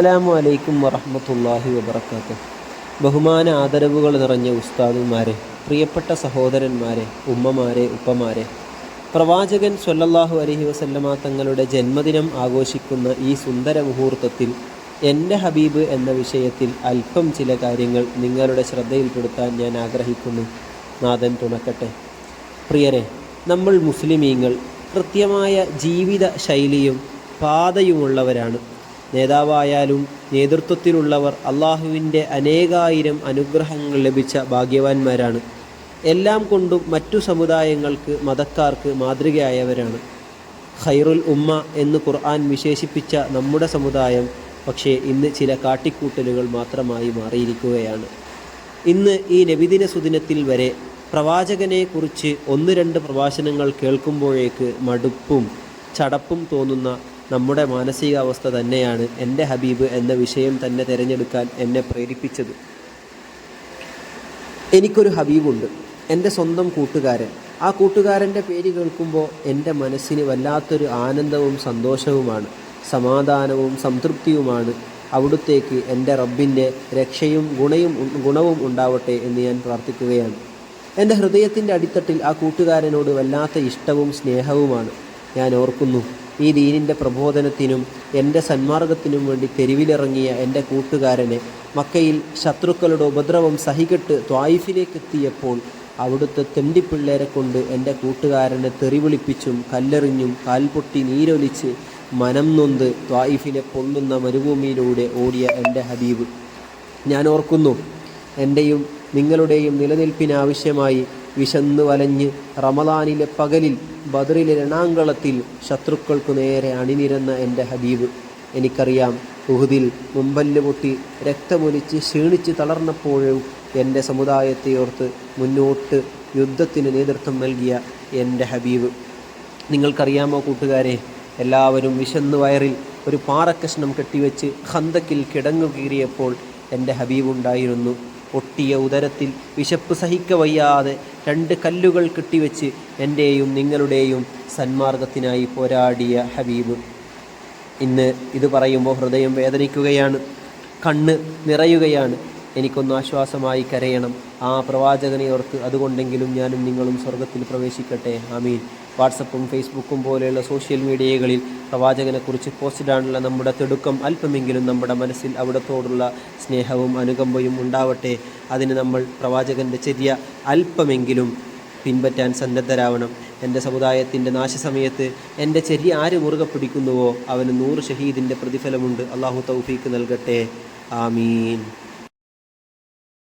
അസ്സലാമു അലൈക്കും വറഹ്മത്തുള്ളാഹി വബറകാതുഹു. ബഹുമാന ആദരവുകൾ നിറഞ്ഞ ഉസ്താദുമാരെ പ്രിയപ്പെട്ട സഹോദരന്മാരെ ഉമ്മമാരെ ഉപ്പമാരെ. പ്രവാചകൻ സ്വല്ലല്ലാഹു അലൈഹി വസല്ലമ തങ്ങളുടെ ജന്മദിനം ആഘോഷിക്കുന്ന ഈ സുന്ദര മുഹൂർത്തത്തിൽ എന്റെ ഹബീബ് എന്ന വിഷയത്തിൽ അല്പം ചില കാര്യങ്ങൾ നിങ്ങളുടെ ശ്രദ്ധയിൽപ്പെടുത്താൻ ഞാൻ ആഗ്രഹിക്കുന്നു. നാഥൻ തുണക്കട്ടെ. പ്രിയരെ നമ്മൾ മുസ്ലിമീങ്ങൾ കൃത്യമായ ജീവിത ശൈലിയും പാതയുമുള്ളവരാണ്. നേതാവായാലും നേതൃത്വത്തിലുള്ളവർ അള്ളാഹുവിന്റെ അനേകായിരം അനുഗ്രഹങ്ങൾ ലഭിച്ച ഭാഗ്യവാന്മാരാണ്. എല്ലാം കൊണ്ടും മറ്റു സമുദായങ്ങൾക്ക് മതക്കാർക്ക് മാതൃകയായവരാണ്. ഖൈറുൽ ഉമ്മ എന്ന് ഖുർആൻ വിശേഷിപ്പിച്ച നമ്മുടെ സമുദായം പക്ഷേ ഇന്ന് ചില കാട്ടിക്കൂട്ടലുകൾ മാത്രമായി മാറിയിരിക്കുകയാണ്. ഇന്ന് ഈ നബിദിന സുദിനത്തിൽ വരെ പ്രവാചകനെക്കുറിച്ച് ഒന്ന് രണ്ട് പ്രഭാഷണങ്ങൾ കേൾക്കുമ്പോഴേക്ക് മടുപ്പും ചടപ്പും തോന്നുന്ന നമ്മുടെ മാനസികാവസ്ഥ തന്നെയാണ് എന്റെ ഹബീബ് എന്ന വിഷയം തന്നെ തിരഞ്ഞെടുക്കാൻ എന്നെ പ്രേരിപ്പിച്ചത്. എനിക്കൊരു ഹബീബുണ്ട്. എന്റെ സ്വന്തം കൂട്ടുകാരൻ. ആ കൂട്ടുകാരന്റെ പേര് കേൾക്കുമ്പോൾ എന്റെ മനസ്സിന് വല്ലാത്തൊരു ആനന്ദവും സന്തോഷവുമാണ്. സമാധാനവും സംതൃപ്തിയുമാണ്. അവിടുത്തേക്ക് എന്റെ റബ്ബിന്റെ രക്ഷയും ഗുണയും ഗുണവും ഉണ്ടാവട്ടെ എന്ന് ഞാൻ പ്രാർത്ഥിക്കുകയാണ്. എന്റെ ഹൃദയത്തിന്റെ അടിത്തട്ടിൽ ആ കൂട്ടുകാരനോട് വല്ലാത്ത ഇഷ്ടവും സ്നേഹവുമാണ്. ഞാൻ ഓർക്കുന്നു. ഈ ദീനിന്റെ പ്രബോധനത്തിനും എന്റെ സന്മാർഗത്തിനും വേണ്ടി തെരുവിലിറങ്ങിയ എന്റെ കൂട്ടുകാരനെ മക്കയിൽ ശത്രുക്കളുടെ ഉപദ്രവം സഹികെട്ട് ത്വായിഫിലേക്ക് എത്തിയപ്പോൾ അവിടുത്തെ തെണ്ടിപ്പിള്ളേരെ കൊണ്ട് എന്റെ കൂട്ടുകാരനെ തെറിവിളിപ്പിച്ചും കല്ലെറിഞ്ഞും കാൽപൊട്ടി നീരൊലിച്ച് മനം നൊന്ത് ത്വായിഫിനെ പൊള്ളുന്ന മരുഭൂമിയിലൂടെ ഓടിയ എന്റെ ഹബീബ്. ഞാൻ ഓർക്കുന്നു എന്റെയും നിങ്ങളുടെയും നിലനിൽപ്പിനാവശ്യമായി വിശന്ന് വലഞ്ഞ് റമദാനിലെ പകലിൽ ബദറിലെ രണാങ്കളത്തിൽ ശത്രുക്കൾക്കു നേരെ അണിനിരന്ന എന്റെ ഹബീബ്. എനിക്കറിയാം ഉഹുദിൽ മുമ്പല്ല് പൊട്ടി രക്തമൊലിച്ച് ക്ഷീണിച്ച് തളർന്നപ്പോഴും എന്റെ സമുദായത്തെ ഓർത്ത് മുന്നോട്ട് യുദ്ധത്തിന് നേതൃത്വം നൽകിയ എന്റെ ഹബീബ്. നിങ്ങൾക്കറിയാമോ കൂട്ടുകാരെ എല്ലാവരും വിശന്ന് വയറിൽ ഒരു പാറക്കഷ്ണം കെട്ടിവെച്ച് ഹന്തക്കിൽ കിടങ്ങു കീറിയപ്പോൾ എന്റെ ഹബീബുണ്ടായിരുന്നു ഒട്ടിയ ഉദരത്തിൽ വിശപ്പ് സഹിക്ക വയ്യാതെ രണ്ട് കല്ലുകൾ കെട്ടിവെച്ച് എന്റെയും നിങ്ങളുടെയും സന്മാർഗത്തിനായി പോരാടിയ ഹബീബ്. ഇന്ന് ഇത് പറയുമ്പോൾ ഹൃദയം വേദനിക്കുകയാണ് കണ്ണ് നിറയുകയാണ്. എനിക്കൊന്ന് ആശ്വാസമായി കരയണം. ആ പ്രവാചകനെ ഓർത്ത് അതുകൊണ്ടെങ്കിലും ഞാനും നിങ്ങളും സ്വർഗത്തിൽ പ്രവേശിക്കട്ടെ. ആമീൻ. വാട്സപ്പും ഫേസ്ബുക്കും പോലെയുള്ള സോഷ്യൽ മീഡിയകളിൽ പ്രവാചകനെക്കുറിച്ച് പോസ്റ്റിടാനുള്ള നമ്മുടെ തിടുക്കം അല്പമെങ്കിലും നമ്മുടെ മനസ്സിൽ അവിടത്തോടുള്ള സ്നേഹവും അനുകമ്പയും ഉണ്ടാവട്ടെ. അതിന് നമ്മൾ പ്രവാചകന്റെ ചെറിയ അല്പമെങ്കിലും പിൻപറ്റാൻ സന്നദ്ധരാവണം. എന്റെ സമുദായത്തിന്റെ നാശസമയത്ത് എന്റെ ചെറിയ ആര് മുറുകെ പിടിക്കുന്നുവോ? അവന് നൂറ് ഷഹീദിന്റെ പ്രതിഫലമുണ്ട്. അള്ളാഹു തൗഫീക്ക് നൽകട്ടെ. ആമീൻ.